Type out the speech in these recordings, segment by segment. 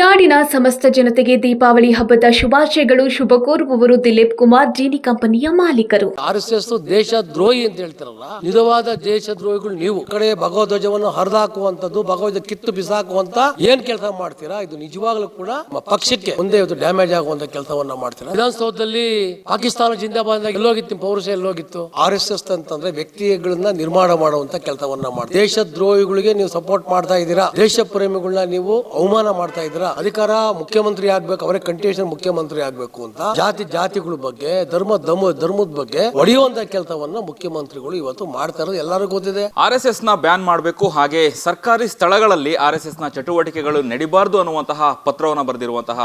ನಾಡಿನ ಸಮಸ್ತ ಜನತೆಗೆ ದೀಪಾವಳಿ ಹಬ್ಬದ ಶುಭಾಶಯಗಳು. ಶುಭ ಕೋರುವವರು ದಿಲೀಪ್ ಕುಮಾರ್, ಜೀನಿ ಕಂಪನಿಯ ಮಾಲೀಕರು. ಆರ್ ಎಸ್ ಎಸ್ ದೇಶ ದ್ರೋಹಿ ಅಂತ ಹೇಳ್ತಾರಲ್ಲ, ನಿಜವಾದ ದೇಶ ದ್ರೋಹಿಗಳು ನೀವು ಕಡೆ ಭಗವಧ್ವಜವನ್ನು ಹರಿದಾಕುವಂತದ್ದು ಭಗವದ್ ಕಿತ್ತು ಬಿಸಾಕುವಂತ ಏನ್ ಕೆಲಸ ಮಾಡ್ತೀರಾ? ಇದು ನಿಜವಾಗ್ಲೂ ಕೂಡ ಪಕ್ಷಕ್ಕೆ ಮುಂದೆ ಇದು ಡ್ಯಾಮೇಜ್ ಆಗುವಂತ ಕೆಲಸವನ್ನ ಮಾಡ್ತೀರಾ? ವಿಧಾನಸೌಧದಲ್ಲಿ ಪಾಕಿಸ್ತಾನ ಜಿಂದಾಬಾದ್ ಎಲ್ಲೋಗಿತ್ತು ಪೌರುಷ ಎಲ್ಲೋಗಿತ್ತು. ಆರ್ ಎಸ್ ಎಸ್ ಅಂತಂದ್ರೆ ವ್ಯಕ್ತಿಗಳನ್ನ ನಿರ್ಮಾಣ ಮಾಡುವಂತ ಕೆಲಸವನ್ನ ಮಾಡಿ ದೇಶ ದ್ರೋಹಿಗಳಿಗೆ ನೀವು ಸಪೋರ್ಟ್ ಮಾಡ್ತಾ ಇದ್ದೀರಾ? ದೇಶ ಪ್ರೇಮಿಗಳನ್ನ ನೀವು ಅವಮಾನ ಮಾಡ್ತಾ ಇದ್ದೀರಾ? ಅಧಿಕಾರ ಮುಖ್ಯಮಂತ್ರಿ ಆಗ್ಬೇಕು, ಅವರೇ ಕಂಟೇಷನ್ ಮುಖ್ಯಮಂತ್ರಿ ಆಗ್ಬೇಕು ಅಂತ ಜಾತಿ, ಜಾತಿಗಳ ಬಗ್ಗೆ, ಧರ್ಮ ಧಮ ಧರ್ಮದ ಬಗ್ಗೆ ಒಡೆಯುವಂತ ಕೆಲಸವನ್ನ ಮುಖ್ಯಮಂತ್ರಿಗಳು ಇವತ್ತು ಮಾಡ್ತಾ ಇರೋದು ಎಲ್ಲರಿಗೂ ಗೊತ್ತಿದೆ. ಆರ್ ಎಸ್ ಎಸ್ನ ಬ್ಯಾನ್ ಮಾಡಬೇಕು, ಹಾಗೆ ಸರ್ಕಾರಿ ಸ್ಥಳಗಳಲ್ಲಿ ಆರ್ ಎಸ್ ಎಸ್ನ ಚಟುವಟಿಕೆಗಳು ನಡಿಬಾರ್ದು ಅನ್ನುವಂತಹ ಪತ್ರವನ್ನು ಬರೆದಿರುವಂತಹ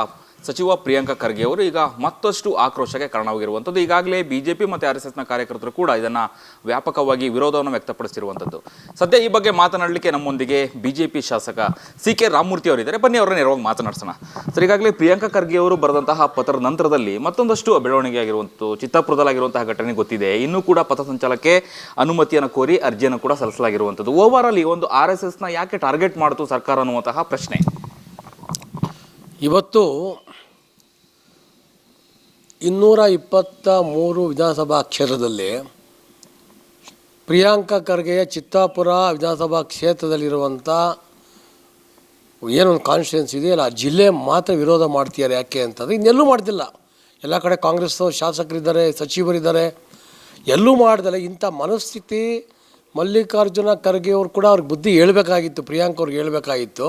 ಸಚಿವ ಪ್ರಿಯಾಂಕಾ ಖರ್ಗೆ ಅವರು ಈಗ ಮತ್ತಷ್ಟು ಆಕ್ರೋಶಕ್ಕೆ ಕಾರಣವಾಗಿರುವಂಥದ್ದು. ಈಗಾಗಲೇ ಬಿಜೆಪಿ ಮತ್ತು ಆರ್ ಎಸ್ ಎಸ್ನ ಕಾರ್ಯಕರ್ತರು ಕೂಡ ಇದನ್ನು ವ್ಯಾಪಕವಾಗಿ ವಿರೋಧವನ್ನು ವ್ಯಕ್ತಪಡಿಸಿರುವಂಥದ್ದು. ಸದ್ಯ ಈ ಬಗ್ಗೆ ಮಾತನಾಡಲಿಕ್ಕೆ ನಮ್ಮೊಂದಿಗೆ ಬಿಜೆಪಿ ಶಾಸಕ ಸಿ ಕೆ ರಾಮಮೂರ್ತಿ ಅವರಿದ್ದಾರೆ. ಬನ್ನಿ, ಅವರನ್ನ ನೇರವಾಗಿ ಮಾತನಾಡ್ಸೋಣ. ಸರ್, ಈಗಾಗಲೇ ಪ್ರಿಯಾಂಕಾ ಖರ್ಗೆ ಅವರು ಬರೆದಂತಹ ಪತ್ರದ ನಂತರದಲ್ಲಿ ಮತ್ತೊಂದಷ್ಟು ಬೆಳವಣಿಗೆ ಚಿತ್ತಾಪುರದಲ್ಲಾಗಿರುವಂತಹ ಘಟನೆ ಗೊತ್ತಿದೆ. ಇನ್ನೂ ಕೂಡ ಪಥಸಂಚಾಲಕ್ಕೆ ಅನುಮತಿಯನ್ನು ಕೋರಿ ಅರ್ಜಿಯನ್ನು ಕೂಡ ಸಲ್ಲಿಸಲಾಗಿರುವಂಥದ್ದು. ಓವರ್ ಆಲ್ ಈ ಒಂದು ಆರ್ ಎಸ್ ಎಸ್ನ ಯಾಕೆ ಟಾರ್ಗೆಟ್ ಮಾಡಿತು ಸರ್ಕಾರ ಅನ್ನುವಂತಹ ಪ್ರಶ್ನೆ. ಇವತ್ತು ಇನ್ನೂರ ಇಪ್ಪತ್ತ ಮೂರು ವಿಧಾನಸಭಾ ಕ್ಷೇತ್ರದಲ್ಲಿ ಪ್ರಿಯಾಂಕಾ ಖರ್ಗೆಯ ಚಿತ್ತಾಪುರ ವಿಧಾನಸಭಾ ಕ್ಷೇತ್ರದಲ್ಲಿರುವಂಥ ಏನೊಂದು ಕಾನ್ಸ್ಟಿಟ್ಯೂನ್ಸಿ ಇದೆಯಲ್ಲ, ಆ ಜಿಲ್ಲೆ ಮಾತ್ರ ವಿರೋಧ ಮಾಡ್ತಿದ್ದಾರೆ. ಯಾಕೆ ಅಂತಂದರೆ ಇನ್ನೆಲ್ಲೂ ಮಾಡ್ತಿಲ್ಲ. ಎಲ್ಲ ಕಡೆ ಕಾಂಗ್ರೆಸ್ ಶಾಸಕರಿದ್ದಾರೆ, ಸಚಿವರಿದ್ದಾರೆ. ಎಲ್ಲೂ ಮಾಡ್ದಲ್ಲ. ಇಂಥ ಮನಸ್ಥಿತಿ ಮಲ್ಲಿಕಾರ್ಜುನ ಖರ್ಗೆ ಅವ್ರು ಕೂಡ ಅವ್ರಿಗೆ ಬುದ್ಧಿ ಹೇಳಬೇಕಾಗಿತ್ತು, ಪ್ರಿಯಾಂಕ್ ಅವ್ರಿಗೆ ಹೇಳಬೇಕಾಗಿತ್ತು.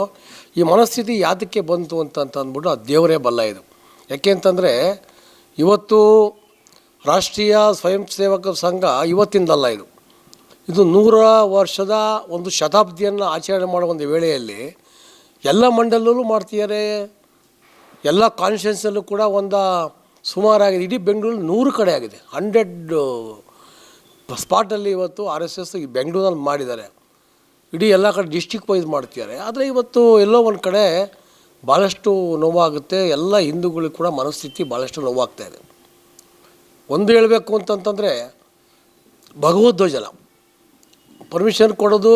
ಈ ಮನಸ್ಥಿತಿ ಯಾತಕ್ಕೆ ಬಂತು ಅಂತ ಅಂದ್ಬಿಟ್ಟು ಆ ದೇವರೇ ಬಲ್ಲ ಇದು. ಯಾಕೆ ಅಂತಂದರೆ, ಇವತ್ತು ರಾಷ್ಟ್ರೀಯ ಸ್ವಯಂ ಸೇವಕ ಸಂಘ ಇವತ್ತಿಂದಲ್ಲ ಇದು. ಇದು ನೂರ ವರ್ಷದ ಒಂದು ಶತಾಬ್ದಿಯನ್ನು ಆಚರಣೆ ಮಾಡೋ ಒಂದು ವೇಳೆಯಲ್ಲಿ ಎಲ್ಲ ಮಂಡಲಲ್ಲೂ ಮಾಡ್ತಿದ್ದಾರೆ. ಎಲ್ಲ ಕಾನ್ಸ್ಟಿಟ್ಯೂನ್ಸಲ್ಲೂ ಕೂಡ ಒಂದು ಸುಮಾರಾಗಿದೆ. ಇಡೀ ಬೆಂಗಳೂರು ನೂರು ಕಡೆ ಆಗಿದೆ. ಹಂಡ್ರೆಡ್ ಸ್ಪಾಟಲ್ಲಿ ಇವತ್ತು ಆರ್ ಎಸ್ ಎಸ್ ಬೆಂಗಳೂರಲ್ಲಿ ಮಾಡಿದ್ದಾರೆ. ಇಡೀ ಎಲ್ಲ ಕಡೆ ಡಿಸ್ಟಿಕ್ ವೈಸ್ ಮಾಡ್ತಿದ್ದಾರೆ. ಆದರೆ ಇವತ್ತು ಎಲ್ಲೋ ಒಂದು ಕಡೆ ಭಾಳಷ್ಟು ನೋವಾಗುತ್ತೆ. ಎಲ್ಲ ಹಿಂದೂಗಳಿಗೆ ಕೂಡ ಮನಸ್ಥಿತಿ ಭಾಳಷ್ಟು ನೋವಾಗ್ತಾ ಇದೆ. ಒಂದು ಹೇಳಬೇಕು ಅಂತಂತಂದರೆ ಭಗವದ್ವಜನ ಪರ್ಮಿಷನ್ ಕೊಡೋದು,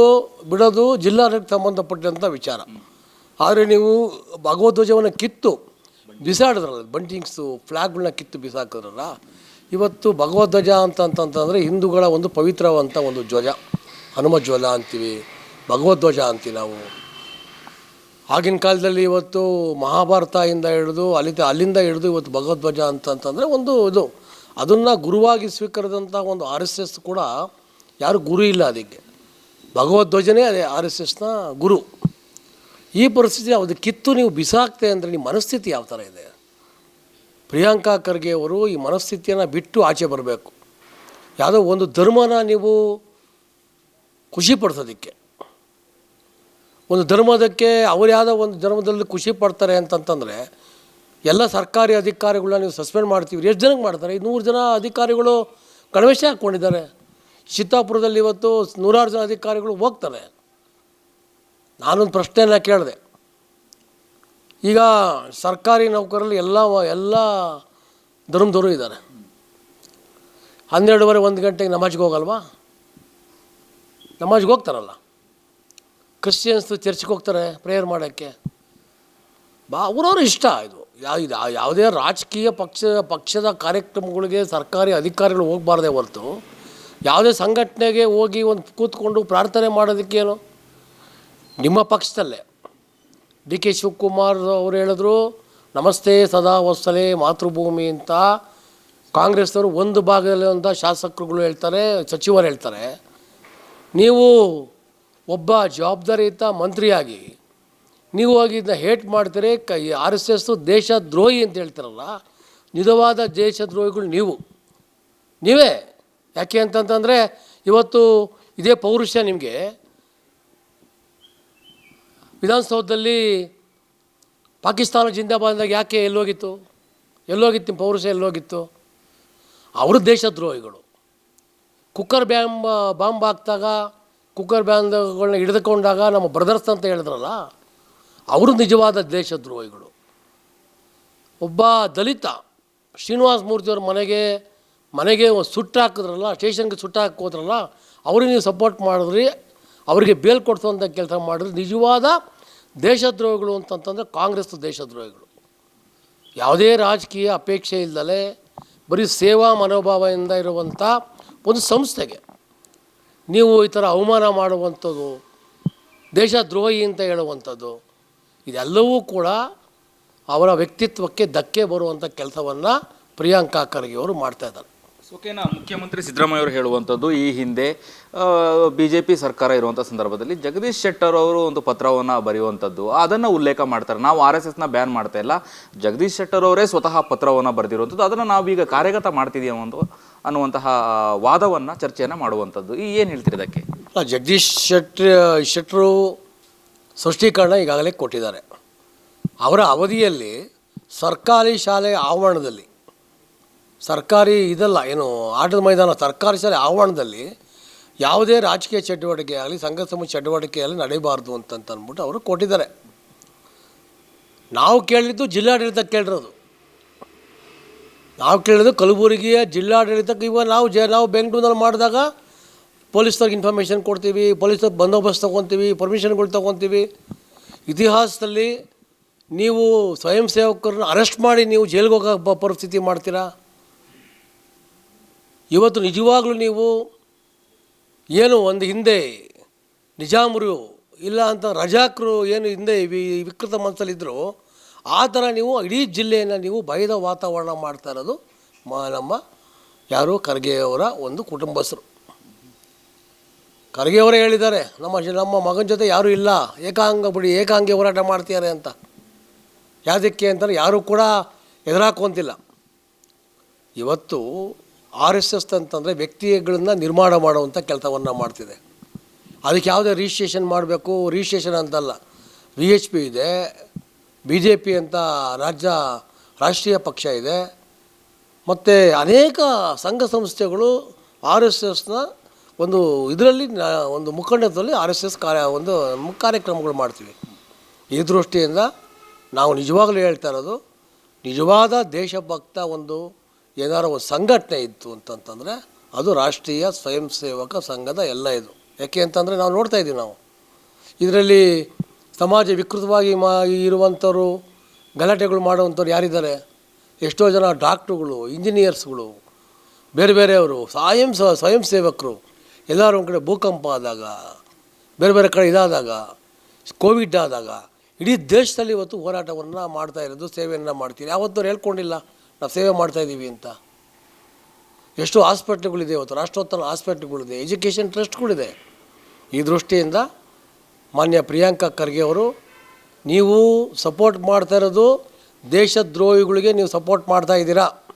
ಬಿಡೋದು ಜಿಲ್ಲಾಡಳಿತ ಸಂಬಂಧಪಟ್ಟಂಥ ವಿಚಾರ. ಆದರೆ ನೀವು ಭಗವದ್ವಜವನ್ನು ಕಿತ್ತು ಬಿಸಾಡಿದ್ರಲ್ಲ ಬಂಟಿಂಗ್ಸು ಫ್ಲ್ಯಾಗ್ಗಳನ್ನ ಕಿತ್ತು ಬಿಸಾಕಿದ್ರಲ್ಲ ಇವತ್ತು ಭಗವದ್ಧ್ವಜ ಅಂತಂತಂತಂದರೆ ಹಿಂದೂಗಳ ಒಂದು ಪವಿತ್ರವಂತ ಒಂದು ಧ್ವಜ. ಹನುಮ ಜ್ವಲ ಅಂತೀವಿ, ಭಗವದ್ಧ್ವಜ ಅಂತೀವಿ ನಾವು. ಆಗಿನ ಕಾಲದಲ್ಲಿ ಇವತ್ತು ಮಹಾಭಾರತದಿಂದ ಹಿಡಿದು ಅಲ್ಲಿ ಅಲ್ಲಿಂದ ಹಿಡಿದು ಇವತ್ತು ಭಗವದ್ಧ್ವಜ ಅಂತಂತಂದರೆ ಒಂದು ಇದು. ಅದನ್ನು ಗುರುವಾಗಿ ಸ್ವೀಕರಿಸಿದಂಥ ಒಂದು ಆರ್ ಎಸ್ ಎಸ್ ಕೂಡ ಯಾರು ಗುರು ಇಲ್ಲ ಅದಕ್ಕೆ. ಭಗವದ್ಧ್ವಜನೇ ಅದೇ ಆರ್ ಎಸ್ ಎಸ್ನ ಗುರು. ಈ ಪರಿಸ್ಥಿತಿ ಅದು ಕಿತ್ತು ನೀವು ಬಿಸಾಕ್ತೆ ಅಂದರೆ ನಿಮ್ಮ ಮನಸ್ಥಿತಿ ಯಾವ ಥರ ಇದೆ? ಪ್ರಿಯಾಂಕಾ ಖರ್ಗೆ ಅವರು ಈ ಮನಸ್ಥಿತಿಯನ್ನು ಬಿಟ್ಟು ಆಚೆ ಬರಬೇಕು. ಯಾವುದೋ ಒಂದು ಧರ್ಮನ ನೀವು ಖುಷಿ ಪಡಿಸೋದಕ್ಕೆ. ಒಂದು ಧರ್ಮದಕ್ಕೆ ಅವ್ರು ಯಾವುದೋ ಒಂದು ಧರ್ಮದಲ್ಲಿ ಖುಷಿ ಪಡ್ತಾರೆ ಅಂತಂತಂದರೆ, ಎಲ್ಲ ಸರ್ಕಾರಿ ಅಧಿಕಾರಿಗಳನ್ನ ನೀವು ಸಸ್ಪೆಂಡ್ ಮಾಡ್ತೀವಿ. ಎಷ್ಟು ಜನಕ್ಕೆ ಮಾಡ್ತಾರೆ? ನೂರು ಜನ ಅಧಿಕಾರಿಗಳು ಕಣ್ವೇಷ ಹಾಕ್ಕೊಂಡಿದ್ದಾರೆ ಚಿತ್ತಾಪುರದಲ್ಲಿ ಇವತ್ತು ನೂರಾರು ಜನ ಅಧಿಕಾರಿಗಳು ಹೋಗ್ತಾರೆ. ನಾನೊಂದು ಪ್ರಶ್ನೆಯನ್ನು ಕೇಳಿದೆ. ಈಗ ಸರ್ಕಾರಿ ನೌಕರಲ್ಲಿ ಎಲ್ಲ ಎಲ್ಲ ಧರ್ಮದವರು ಇದ್ದಾರೆ. ಹನ್ನೆರಡುವರೆ ಒಂದು ಗಂಟೆಗೆ ನಮಾಜ್ಗೆ ಹೋಗಲ್ವಾ? ನಮಾಜ್ಗೆ ಹೋಗ್ತಾರಲ್ಲ. ಕ್ರಿಶ್ಚಿಯನ್ಸ್ ಚರ್ಚ್ಗೆ ಹೋಗ್ತಾರೆ ಪ್ರೇಯರ್ ಮಾಡೋಕ್ಕೆ. ಬಾ, ಅವ್ರವ್ರ ಇಷ್ಟ ಇದು. ಇದು ಯಾವುದೇ ರಾಜಕೀಯ ಪಕ್ಷ, ಪಕ್ಷದ ಕಾರ್ಯಕ್ರಮಗಳಿಗೆ ಸರ್ಕಾರಿ ಅಧಿಕಾರಿಗಳು ಹೋಗಬಾರ್ದೇ ಹೊರತು ಯಾವುದೇ ಸಂಘಟನೆಗೆ ಹೋಗಿ ಒಂದು ಕೂತ್ಕೊಂಡು ಪ್ರಾರ್ಥನೆ ಮಾಡೋದಕ್ಕೇನು? ನಿಮ್ಮ ಪಕ್ಷದಲ್ಲೇ. ಡಿ ಕೆ ಶಿವಕುಮಾರ್ ಅವರು ಹೇಳಿದ್ರು, ನಮಸ್ತೆ ಸದಾ ವತ್ಸಲೆ ಮಾತೃಭೂಮಿ ಅಂತ. ಕಾಂಗ್ರೆಸ್ನವರು ಒಂದು ಭಾಗದಲ್ಲಿ ಅಂತ ಶಾಸಕರುಗಳು ಹೇಳ್ತಾರೆ, ಸಚಿವರು ಹೇಳ್ತಾರೆ. ನೀವು ಒಬ್ಬ ಜವಾಬ್ದಾರಿಯುತ ಮಂತ್ರಿಯಾಗಿ, ನೀವು ಹೋಗಿ ಇದನ್ನ ಹೇಟ್ ಮಾಡ್ತೀರಿ, ಕ ಆರ್ ಎಸ್ ಎಸ್ ದೇಶ ದ್ರೋಹಿ ಅಂತ ಹೇಳ್ತಾರಲ್ಲ, ನಿಜವಾದ ದೇಶದ್ರೋಹಿಗಳು ನೀವು. ನೀವೇ. ಯಾಕೆ ಅಂತಂತಂದರೆ, ಇವತ್ತು ಇದೇ ಪೌರುಷ ನಿಮಗೆ. ವಿಧಾನಸೌಧದಲ್ಲಿ ಪಾಕಿಸ್ತಾನ ಜಿಂದಾಬಾದ್ದಾಗ ಯಾಕೆ ಎಲ್ಲೋಗಿತ್ತು? ಎಲ್ಲೋಗಿತ್ತು ನಿಮ್ಮ ಪೌರುಷ ಎಲ್ಲೋಗಿತ್ತು? ಅವರು ದೇಶದ್ರೋಹಿಗಳು ಕುಕ್ಕರ್ ಬ್ಯಾಂಬ ಬಾಂಬ್ ಹಾಕ್ದಾಗ, ಕುಕ್ಕರ್ ಬ್ಯಾಂಬ್ಗಳನ್ನ ಹಿಡಿದುಕೊಂಡಾಗ ನಮ್ಮ ಬ್ರದರ್ಸ್ ಅಂತ ಹೇಳಿದ್ರಲ್ಲ, ಅವರು ನಿಜವಾದ ದೇಶದ್ರೋಹಿಗಳು ಒಬ್ಬ ದಲಿತ ಶ್ರೀನಿವಾಸ ಮೂರ್ತಿಯವ್ರ ಮನೆಗೆ ಮನೆಗೆ ಸುಟ್ಟು ಹಾಕಿದ್ರಲ್ಲ, ಸ್ಟೇಷನ್ಗೆ ಸುಟ್ಟು ಹಾಕೋದ್ರಲ್ಲ, ಅವ್ರಿಗೆ ನೀವು ಸಪೋರ್ಟ್ ಮಾಡಿದ್ರಿ ಅವರಿಗೆ ಬೇಲ್ ಕೊಡಿಸುವಂಥ ಕೆಲಸ ಮಾಡಿದ್ರೆ ನಿಜವಾದ ದೇಶದ್ರೋಹಿಗಳು ಅಂತಂತಂದರೆ ಕಾಂಗ್ರೆಸ್ ದೇಶದ್ರೋಹಿಗಳು. ಯಾವುದೇ ರಾಜಕೀಯ ಅಪೇಕ್ಷೆ ಇಲ್ಲದಲೆ ಬರೀ ಸೇವಾ ಮನೋಭಾವದಿಂದ ಇರುವಂಥ ಒಂದು ಸಂಸ್ಥೆಗೆ ನೀವು ಈ ಥರ ಅವಮಾನ ಮಾಡುವಂಥದ್ದು, ದೇಶದ್ರೋಹಿ ಅಂತ ಹೇಳುವಂಥದ್ದು, ಇದೆಲ್ಲವೂ ಕೂಡ ಅವರ ವ್ಯಕ್ತಿತ್ವಕ್ಕೆ ಧಕ್ಕೆ ಬರುವಂಥ ಕೆಲಸವನ್ನು ಪ್ರಿಯಾಂಕಾ ಖರ್ಗೆಯವರು ಅವರು ಮಾಡ್ತಾ ಇದ್ದಾರೆ. ಓಕೆನಾ ಮುಖ್ಯಮಂತ್ರಿ ಸಿದ್ದರಾಮಯ್ಯ ಅವರು ಹೇಳುವಂಥದ್ದು ಈ ಹಿಂದೆ ಬಿ ಜೆ ಪಿ ಸರ್ಕಾರ ಇರುವಂಥ ಸಂದರ್ಭದಲ್ಲಿ ಜಗದೀಶ್ ಶೆಟ್ಟರ್ ಅವರು ಒಂದು ಪತ್ರವನ್ನು ಬರೆಯುವಂಥದ್ದು, ಅದನ್ನು ಉಲ್ಲೇಖ ಮಾಡ್ತಾರೆ. ನಾವು ಆರ್ ಎಸ್ ಎಸ್ನ ಬ್ಯಾನ್ ಮಾಡ್ತಾ ಇಲ್ಲ. ಜಗದೀಶ್ ಶೆಟ್ಟರ್ ಅವರೇ ಸ್ವತಃ ಪತ್ರವನ್ನು ಬರೆದಿರುವಂಥದ್ದು, ಅದನ್ನು ನಾವೀಗ ಕಾರ್ಯಗತ ಮಾಡ್ತಿದ್ದೀವಿ ಅನ್ನುವಂತಹ ವಾದವನ್ನು ಚರ್ಚೆಯನ್ನು ಮಾಡುವಂಥದ್ದು. ಈ ಏನು ಹೇಳ್ತೀರಿ ಇದಕ್ಕೆ? ಜಗದೀಶ್ ಶೆಟ್ ಶೆಟ್ಟರು ಸೃಷ್ಟೀಕರಣ ಈಗಾಗಲೇ ಕೊಟ್ಟಿದ್ದಾರೆ. ಅವರ ಅವಧಿಯಲ್ಲಿ ಸರ್ಕಾರಿ ಶಾಲೆಯ ಆವರಣದಲ್ಲಿ ಸರ್ಕಾರಿ ಇದಲ್ಲ, ಏನು, ಆಟದ ಮೈದಾನ, ಸರ್ಕಾರಿ ಶಾಲೆ ಆವರಣದಲ್ಲಿ ಯಾವುದೇ ರಾಜಕೀಯ ಚಟುವಟಿಕೆ ಆಗಲಿ ಸಂಘ ಸಮ ಚಟುವಟಿಕೆ ಆಗಲಿ ನಡೀಬಾರ್ದು ಅಂತಂತ ಅಂದ್ಬಿಟ್ಟು ಅವರು ಕೊಟ್ಟಿದ್ದಾರೆ. ನಾವು ಕೇಳಿದ್ದು ಜಿಲ್ಲಾಡಳಿತ ಕೇಳಿರೋದು. ನಾವು ಕೇಳಿದ್ದು ಕಲಬುರಗಿಯ ಜಿಲ್ಲಾಡಳಿತಕ್ಕೆ ಇವಾಗ ನಾವು ಜ, ನಾವು ಬೆಂಗಳೂರಿನಲ್ಲಿ ಮಾಡಿದಾಗ ಪೊಲೀಸ್ನವ್ರಿಗೆ ಇನ್ಫಾರ್ಮೇಷನ್ ಕೊಡ್ತೀವಿ ಪೊಲೀಸ್ನವ್ರಿಗೆ ಬಂದೋಬಸ್ತ್ ತೊಗೊತೀವಿ ಪರ್ಮಿಷನ್ಗಳು ತೊಗೊತೀವಿ ಇತಿಹಾಸದಲ್ಲಿ ನೀವು ಸ್ವಯಂ ಸೇವಕರನ್ನ ಅರೆಸ್ಟ್ ಮಾಡಿ ನೀವು ಜೈಲಿಗೆ ಹೋಗೋ ಪರಿಸ್ಥಿತಿ ಮಾಡ್ತೀರಾ? ಇವತ್ತು ನಿಜವಾಗಲೂ ನೀವು ಏನು ಒಂದು ಹಿಂದೆ ನಿಜಾಮರು ಇಲ್ಲ ಅಂತ ರಜಾಕರು ಏನು ಹಿಂದೆ ವಿಕೃತ ಮನಸ್ಸಲ್ಲಿದ್ದರು ಆ ಥರ ನೀವು ಇಡೀ ಜಿಲ್ಲೆಯನ್ನು ನೀವು ಭಯದ ವಾತಾವರಣ ಮಾಡ್ತಾ ಇರೋದು ಮಾ ನಮ್ಮ ಯಾರು ಖರ್ಗೆಯವರ ಒಂದು ಕುಟುಂಬಸ್ಥರು. ಖರ್ಗೆಯವರೇ ಹೇಳಿದ್ದಾರೆ, ನಮ್ಮ ನಮ್ಮ ಮಗನ ಜೊತೆ ಯಾರೂ ಇಲ್ಲ, ಏಕಾಂಗ ಬಿಡಿ, ಏಕಾಂಗಿ ಹೋರಾಟ ಮಾಡ್ತಿದ್ದಾರೆ ಅಂತ. ಯಾವುದಕ್ಕೆ ಅಂತಾರೆ ಯಾರೂ ಕೂಡ ಎದುರಾಕುವಂತಿಲ್ಲ ಇವತ್ತು ಆರ್ ಎಸ್ ಎಸ್ ಅಂತಂದರೆ ವ್ಯಕ್ತಿಗಳನ್ನ ನಿರ್ಮಾಣ ಮಾಡುವಂಥ ಕೆಲಸವನ್ನು ಮಾಡ್ತಿದೆ. ಅದಕ್ಕೆ ಯಾವುದೇ ರಿಜಿಸ್ಟ್ರೇಷನ್ ಮಾಡಬೇಕು ರಿಜಿಸ್ಟ್ರೇಷನ್ ಅಂತಲ್ಲ. ವಿ ಎಚ್ ಪಿ ಇದೆ ಬಿ ಜೆ ಪಿ ಅಂತ ರಾಜ್ಯ, ರಾಷ್ಟ್ರೀಯ ಪಕ್ಷ ಇದೆ. ಮತ್ತು ಅನೇಕ ಸಂಘ ಸಂಸ್ಥೆಗಳು ಆರ್ ಎಸ್ ಎಸ್ನ ಒಂದು ಇದರಲ್ಲಿ, ಒಂದು ಮುಖಂಡದಲ್ಲಿ ಆರ್ ಎಸ್ ಎಸ್ ಕಾರ್ಯ, ಒಂದು ಕಾರ್ಯಕ್ರಮಗಳು ಮಾಡ್ತೀವಿ. ಈ ದೃಷ್ಟಿಯಿಂದ ನಾವು ನಿಜವಾಗ್ಲೂ ಹೇಳ್ತಾ ಇರೋದು, ನಿಜವಾದ ದೇಶಭಕ್ತ ಒಂದು ಏನಾರು ಒಂದು ಸಂಘಟನೆ ಇತ್ತು ಅಂತಂತಂದರೆ ಅದು ರಾಷ್ಟ್ರೀಯ ಸ್ವಯಂ ಸೇವಕ ಸಂಘದ ಎಲ್ಲ ಇದು. ಯಾಕೆ ಅಂತಂದರೆ ನಾವು ನೋಡ್ತಾ ಇದ್ದೀವಿ ನಾವು. ಇದರಲ್ಲಿ ಸಮಾಜ ವಿಕೃತವಾಗಿ ಮಾ ಇರುವಂಥವ್ರು, ಗಲಾಟೆಗಳು ಮಾಡುವಂಥವ್ರು ಯಾರಿದ್ದಾರೆ? ಎಷ್ಟೋ ಜನ ಡಾಕ್ಟ್ರುಗಳು, ಇಂಜಿನಿಯರ್ಸ್ಗಳು, ಬೇರೆ ಬೇರೆಯವರು, ಸ್ವಯಂ ಸ್ವಯಂ ಸೇವಕರು. ಎಲ್ಲರೂ ಒಂದು ಕಡೆ ಭೂಕಂಪ ಆದಾಗ, ಬೇರೆ ಬೇರೆ ಕಡೆ ಇದಾದಾಗ, ಕೋವಿಡ್ ಆದಾಗ, ಇಡೀ ದೇಶದಲ್ಲಿ ಇವತ್ತು ಹೋರಾಟವನ್ನು ಮಾಡ್ತಾ ಇರೋದು, ಸೇವೆಯನ್ನು ಮಾಡ್ತೀವಿ ಯಾವತ್ತೂ ಹೇಳ್ಕೊಂಡಿಲ್ಲ. ನಾವು ಸೇವೆ ಮಾಡ್ತಾಯಿದ್ದೀವಿ ಅಂತ. ಎಷ್ಟು ಹಾಸ್ಪಿಟ್ಲ್ಗಳಿದೆ ಇವತ್ತು, ರಾಷ್ಟ್ರೋತ್ತರ ಹಾಸ್ಪಿಟ್ಲ್ಗಳಿದೆ, ಎಜುಕೇಷನ್ ಟ್ರಸ್ಟ್ಗಳಿದೆ. ಈ ದೃಷ್ಟಿಯಿಂದ ಮಾನ್ಯ ಪ್ರಿಯಾಂಕಾ ಖರ್ಗೆ ಅವರು, ನೀವು ಸಪೋರ್ಟ್ ಮಾಡ್ತಾ ಇರೋದು ದೇಶದ್ರೋಹಿಗಳಿಗೆ ನೀವು ಸಪೋರ್ಟ್ ಮಾಡ್ತಾ ಇದ್ದೀರಾ?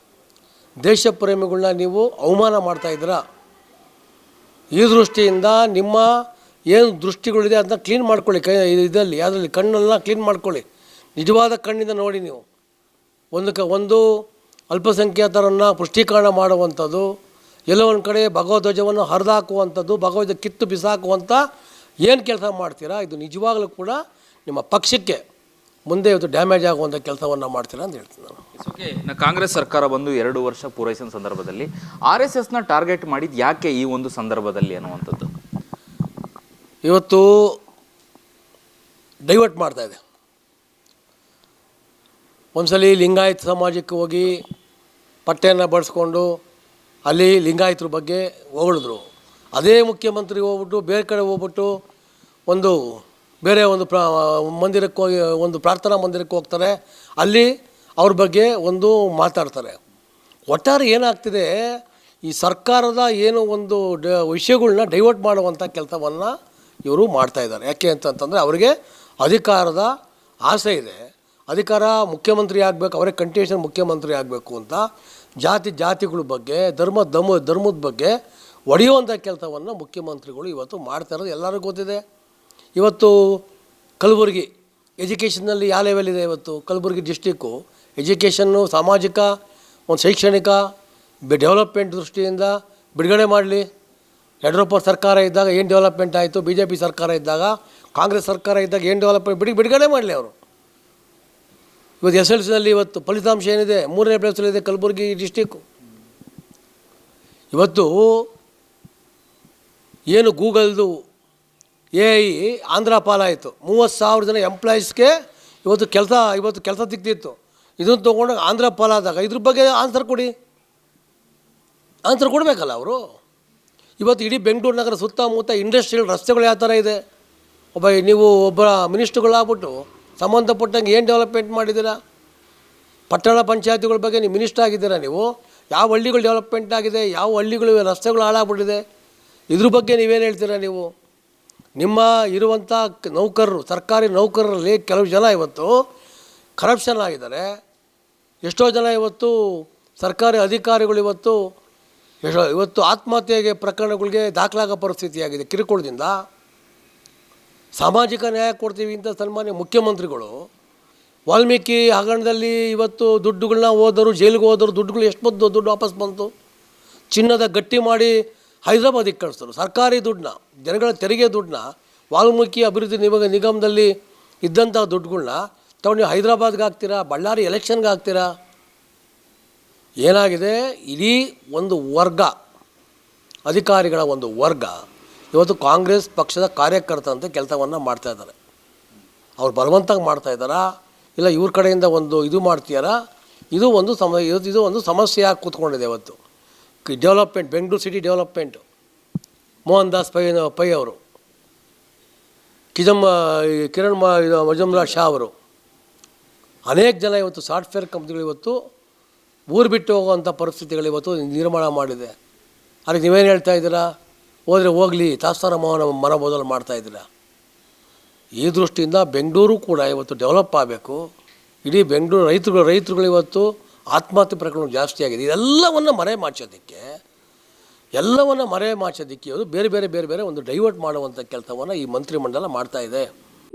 ದೇಶ ಪ್ರೇಮಿಗಳನ್ನ ನೀವು ಅವಮಾನ ಮಾಡ್ತಾ ಇದ್ದೀರಾ? ಈ ದೃಷ್ಟಿಯಿಂದ ನಿಮ್ಮ ಏನು ದೃಷ್ಟಿಗಳಿದೆ ಅದನ್ನ ಕ್ಲೀನ್ ಮಾಡ್ಕೊಳ್ಳಿ, ಕೈ, ಇದರಲ್ಲಿ, ಅದರಲ್ಲಿ ಕಣ್ಣೆಲ್ಲ ಕ್ಲೀನ್ ಮಾಡ್ಕೊಳ್ಳಿ. ನಿಜವಾದ ಕಣ್ಣಿಂದ ನೋಡಿ ನೀವು. ಒಂದು ಕ ಒಂದು ಅಲ್ಪಸಂಖ್ಯಾತರನ್ನು ಪುಷ್ಟೀಕರಣ ಮಾಡುವಂಥದ್ದು ಎಲ್ಲೋ ಒಂದು ಕಡೆ ಭಗವಧ್ವಜವನ್ನು ಹರಿದಾಕುವಂಥದ್ದು ಭಗವದ್ ಕಿತ್ತು ಬಿಸಾಕುವಂಥ ಏನು ಕೆಲಸ ಮಾಡ್ತೀರಾ? ಇದು ನಿಜವಾಗಲೂ ಕೂಡ ನಿಮ್ಮ ಪಕ್ಷಕ್ಕೆ ಮುಂದೆ ಇವತ್ತು ಡ್ಯಾಮೇಜ್ ಆಗುವಂಥ ಕೆಲಸವನ್ನು ಮಾಡ್ತೀರಾ ಅಂತ ಹೇಳ್ತೀನಿ ನಾನು. ಓಕೆ ಕಾಂಗ್ರೆಸ್ ಸರ್ಕಾರ ಬಂದು ಎರಡು ವರ್ಷ ಪೂರೈಸಿದ ಸಂದರ್ಭದಲ್ಲಿ ಆರ್ ಎಸ್ ಎಸ್ನ ಟಾರ್ಗೆಟ್ ಮಾಡಿದ್ದು ಯಾಕೆ ಈ ಒಂದು ಸಂದರ್ಭದಲ್ಲಿ ಅನ್ನುವಂಥದ್ದು? ಇವತ್ತು ಡೈವರ್ಟ್ ಮಾಡ್ತಾ ಇದೆ. ಒಂದ್ಸಲಿ ಲಿಂಗಾಯತ ಸಮಾಜಕ್ಕೆ ಹೋಗಿ ಪಟ್ಟೆಯನ್ನು ಬಡಿಸ್ಕೊಂಡು ಅಲ್ಲಿ ಲಿಂಗಾಯತರ ಬಗ್ಗೆ ಹೊಗಳಿದ್ರು. ಅದೇ ಮುಖ್ಯಮಂತ್ರಿ ಹೋಗ್ಬಿಟ್ಟು ಬೇರೆ ಕಡೆ ಹೋಗ್ಬಿಟ್ಟು ಒಂದು ಬೇರೆ ಒಂದು ಪ್ರಾ, ಮಂದಿರಕ್ಕೆ ಹೋಗಿ, ಒಂದು ಪ್ರಾರ್ಥನಾ ಮಂದಿರಕ್ಕೆ ಹೋಗ್ತಾರೆ. ಅಲ್ಲಿ ಅವ್ರ ಬಗ್ಗೆ ಒಂದು ಮಾತಾಡ್ತಾರೆ. ಒಟ್ಟಾರೆ ಏನಾಗ್ತಿದೆ, ಈ ಸರ್ಕಾರದ ಏನು ಒಂದು ಡ ವಿಷಯಗಳನ್ನ ಡೈವರ್ಟ್ ಮಾಡುವಂಥ ಕೆಲಸವನ್ನು ಇವರು ಮಾಡ್ತಾಯಿದ್ದಾರೆ ಯಾಕೆ ಅಂತಂತಂದರೆ ಅವರಿಗೆ ಅಧಿಕಾರದ ಆಸೆ ಇದೆ. ಅಧಿಕಾರ ಮುಖ್ಯಮಂತ್ರಿ ಆಗಬೇಕು, ಅವರೇ ಕಂಟಿನ್ಯೂಷನ್ ಮುಖ್ಯಮಂತ್ರಿ ಆಗಬೇಕು ಅಂತ ಜಾತಿ, ಜಾತಿಗಳ ಬಗ್ಗೆ, ಧರ್ಮ ಧಮ ಧರ್ಮದ ಬಗ್ಗೆ ಒಡೆಯುವಂಥ ಕೆಲಸವನ್ನು ಮುಖ್ಯಮಂತ್ರಿಗಳು ಇವತ್ತು ಮಾಡ್ತಾ ಇರೋದು ಎಲ್ಲರಿಗೂ ಗೊತ್ತಿದೆ. ಇವತ್ತು ಕಲಬುರಗಿ ಎಜುಕೇಷನ್ನಲ್ಲಿ ಯಾವ ಲೆವೆಲ್ ಇದೆ ಇವತ್ತು? ಕಲಬುರಗಿ ಡಿಸ್ಟಿಕ್ಕು ಎಜುಕೇಷನ್ನು ಸಾಮಾಜಿಕ, ಒಂದು ಶೈಕ್ಷಣಿಕ ಡೆವಲಪ್ಮೆಂಟ್ ದೃಷ್ಟಿಯಿಂದ ಬಿಡುಗಡೆ ಮಾಡಲಿ. ಯಡಿಯೂರಪ್ಪ ಸರ್ಕಾರ ಇದ್ದಾಗ ಏನು ಡೆವಲಪ್ಮೆಂಟ್ ಆಯಿತು? ಬಿ ಸರ್ಕಾರ ಇದ್ದಾಗ, ಕಾಂಗ್ರೆಸ್ ಸರ್ಕಾರ ಇದ್ದಾಗ ಏನು ಡೆವಲಪ್ಮೆಂಟ್ ಬಿಡಿ ಬಿಡುಗಡೆ ಮಾಡಲಿ ಅವರು. ಇವತ್ತು ಎಸ್ ಎಲ್ ಸಿನಲ್ಲಿ ಇವತ್ತು ಫಲಿತಾಂಶ ಏನಿದೆ? ಮೂರನೇ ಪ್ಲೇಸಲ್ಲಿದೆ ಕಲಬುರಗಿ ಡಿಸ್ಟಿಕ್ಕು ಇವತ್ತು ಏನು ಗೂಗಲ್ದು ಎ ಐ ಆಂಧ್ರ ಪಾಲಾಯಿತು ಮೂವತ್ತು ಸಾವಿರ ಜನ ಎಂಪ್ಲಾಯೀಸ್ಗೆ ಇವತ್ತು ಕೆಲಸ ಇವತ್ತು ಕೆಲಸ ಸಿಗ್ತಿತ್ತು. ಇದನ್ನು ತೊಗೊಂಡಾಗ ಆಂಧ್ರ ಪಾಲಾದಾಗ ಇದ್ರ ಬಗ್ಗೆ ಆನ್ಸರ್ ಕೊಡಿ. ಆನ್ಸರ್ ಕೊಡಬೇಕಲ್ಲ ಅವರು? ಇವತ್ತು ಇಡೀ ಬೆಂಗಳೂರು ನಗರ ಸುತ್ತಮುತ್ತ ಇಂಡಸ್ಟ್ರಿಯಲ್ ರಸ್ತೆಗಳು ಯಾವ ಥರ ಇದೆ? ಒಬ್ಬ ನೀವು ಒಬ್ಬ ಮಿನಿಸ್ಟ್ರುಗಳಾಗ್ಬಿಟ್ಟು ಸಂಬಂಧಪಟ್ಟಂಗೆ ಏನು ಡೆವಲಪ್ಮೆಂಟ್ ಮಾಡಿದ್ದೀರಾ? ಪಟ್ಟಣ ಪಂಚಾಯತಿಗಳ ಬಗ್ಗೆ ನೀವು ಮಿನಿಸ್ಟರ್ ಆಗಿದ್ದೀರಾ ನೀವು? ಯಾವ ಹಳ್ಳಿಗಳು ಡೆವಲಪ್ಮೆಂಟ್ ಆಗಿದೆ? ಯಾವ ಹಳ್ಳಿಗಳು ರಸ್ತೆಗಳು ಹಾಳಾಗ್ಬಿಟ್ಟಿದೆ. ಇದ್ರ ಬಗ್ಗೆ ನೀವೇನು ಹೇಳ್ತೀರಾ ನೀವು? ನಿಮ್ಮ ಇರುವಂಥ ನೌಕರರು, ಸರ್ಕಾರಿ ನೌಕರರಲ್ಲಿ ಕೆಲವು ಜನ ಇವತ್ತು ಕರಪ್ಷನ್ ಆಗಿದ್ದಾರೆ. ಎಷ್ಟೋ ಜನ ಇವತ್ತು ಸರ್ಕಾರಿ ಅಧಿಕಾರಿಗಳು ಇವತ್ತು ಇವತ್ತು ಆತ್ಮಹತ್ಯೆಗೆ ಪ್ರಕರಣಗಳಿಗೆ ದಾಖಲಾಗೋ ಪರಿಸ್ಥಿತಿಯಾಗಿದೆ ಕಿರುಕುಳದಿಂದ. ಸಾಮಾಜಿಕ ನ್ಯಾಯ ಕೊಡ್ತೀವಿ ಅಂತ ಸನ್ಮಾನ್ಯ ಮುಖ್ಯಮಂತ್ರಿಗಳು, ವಾಲ್ಮೀಕಿ ಹಗರಣದಲ್ಲಿ ಇವತ್ತು ದುಡ್ಡುಗಳನ್ನ ಹೋದರು, ಜೈಲಿಗೆ ಹೋದರು, ದುಡ್ಡುಗಳು ಎಷ್ಟು ಬಂತು, ದುಡ್ಡು ವಾಪಸ್ ಬಂತು? ಚಿನ್ನದ ಗಟ್ಟಿ ಮಾಡಿ ಹೈದರಾಬಾದಿಗೆ ಕಳಿಸ್ತಾರೆ ಸರ್ಕಾರಿ ದುಡ್ಡನ್ನ, ಜನಗಳ ತೆರಿಗೆ ದುಡ್ಡನ್ನ, ವಾಲ್ಮೀಕಿ ಅಭಿವೃದ್ಧಿ ನಿಮಗ ನಿಗಮದಲ್ಲಿ ಇದ್ದಂಥ ದುಡ್ಡುಗಳನ್ನ ತಗೊಂಡು ನೀವು ಹೈದರಾಬಾದ್ಗೆ ಹಾಕ್ತೀರಾ, ಬಳ್ಳಾರಿ ಎಲೆಕ್ಷನ್ಗೆ ಹಾಕ್ತೀರಾ? ಏನಾಗಿದೆ? ಇಡೀ ಒಂದು ವರ್ಗ, ಅಧಿಕಾರಿಗಳ ಒಂದು ವರ್ಗ ಇವತ್ತು ಕಾಂಗ್ರೆಸ್ ಪಕ್ಷದ ಕಾರ್ಯಕರ್ತ ಅಂತ ಕೆಲಸವನ್ನು ಮಾಡ್ತಾ ಇದ್ದಾರೆ. ಅವ್ರು ಬಲವಂತಾಗಿ ಮಾಡ್ತಾ ಇದ್ದಾರಾ? ಇಲ್ಲ ಇವ್ರ ಕಡೆಯಿಂದ ಒಂದು ಇದು ಮಾಡ್ತೀಯಾರ? ಇದು ಒಂದು ಸಮ, ಇದು ಒಂದು ಸಮಸ್ಯೆಯಾಗಿ ಕೂತ್ಕೊಂಡಿದೆ ಇವತ್ತು. Development, Bengaluru city development. Mohan Das Pai Pai ಅವರು. ಕಿಜಮ್ಮ ಕಿರಣ್ ಮಾ ಶಾ ಅವರು. ಅನೇಕ ಜನ ಇವತ್ತು ಸಾಫ್ಟ್ವೇರ್ ಕಂಪ್ನಿಗಳು ಇವತ್ತು ಊರು ಬಿಟ್ಟು ಹೋಗುವಂಥ ಪರಿಸ್ಥಿತಿಗಳು ಇವತ್ತು ನಿರ್ಮಾಣ ಮಾಡಿದೆ. ಅದಕ್ಕೆ ನೀವೇನು ಹೇಳ್ತಾ ಇದ್ದೀರಾ? ಹೋದರೆ ಹೋಗಲಿ ತಾಸ್ತಾರ ಮೋಹನ ಮನ ಬದಲು ಮಾಡ್ತಾ ಈ ದೃಷ್ಟಿಯಿಂದ ಬೆಂಗಳೂರು ಕೂಡ ಇವತ್ತು ಡೆವಲಪ್ ಆಗಬೇಕು. ಇಡೀ ಬೆಂಗಳೂರು ರೈತರುಗಳು ರೈತರುಗಳು ಇವತ್ತು ಆತ್ಮಹತ್ಯೆ ಪ್ರಕರಣ ಜಾಸ್ತಿ ಆಗಿದೆ. ಇದೆಲ್ಲವನ್ನು ಮರೆ ಮಾಚೋದಕ್ಕೆ ಎಲ್ಲವನ್ನು ಮರೆ ಮಾಚೋದಕ್ಕೆ ಅದು ಬೇರೆ ಬೇರೆ ಬೇರೆ ಬೇರೆ ಒಂದು ಡೈವರ್ಟ್ ಮಾಡುವಂಥ ಕೆಲಸವನ್ನು ಈ ಮಂತ್ರಿಮಂಡಲ ಮಾಡ್ತಾ ಇದೆ.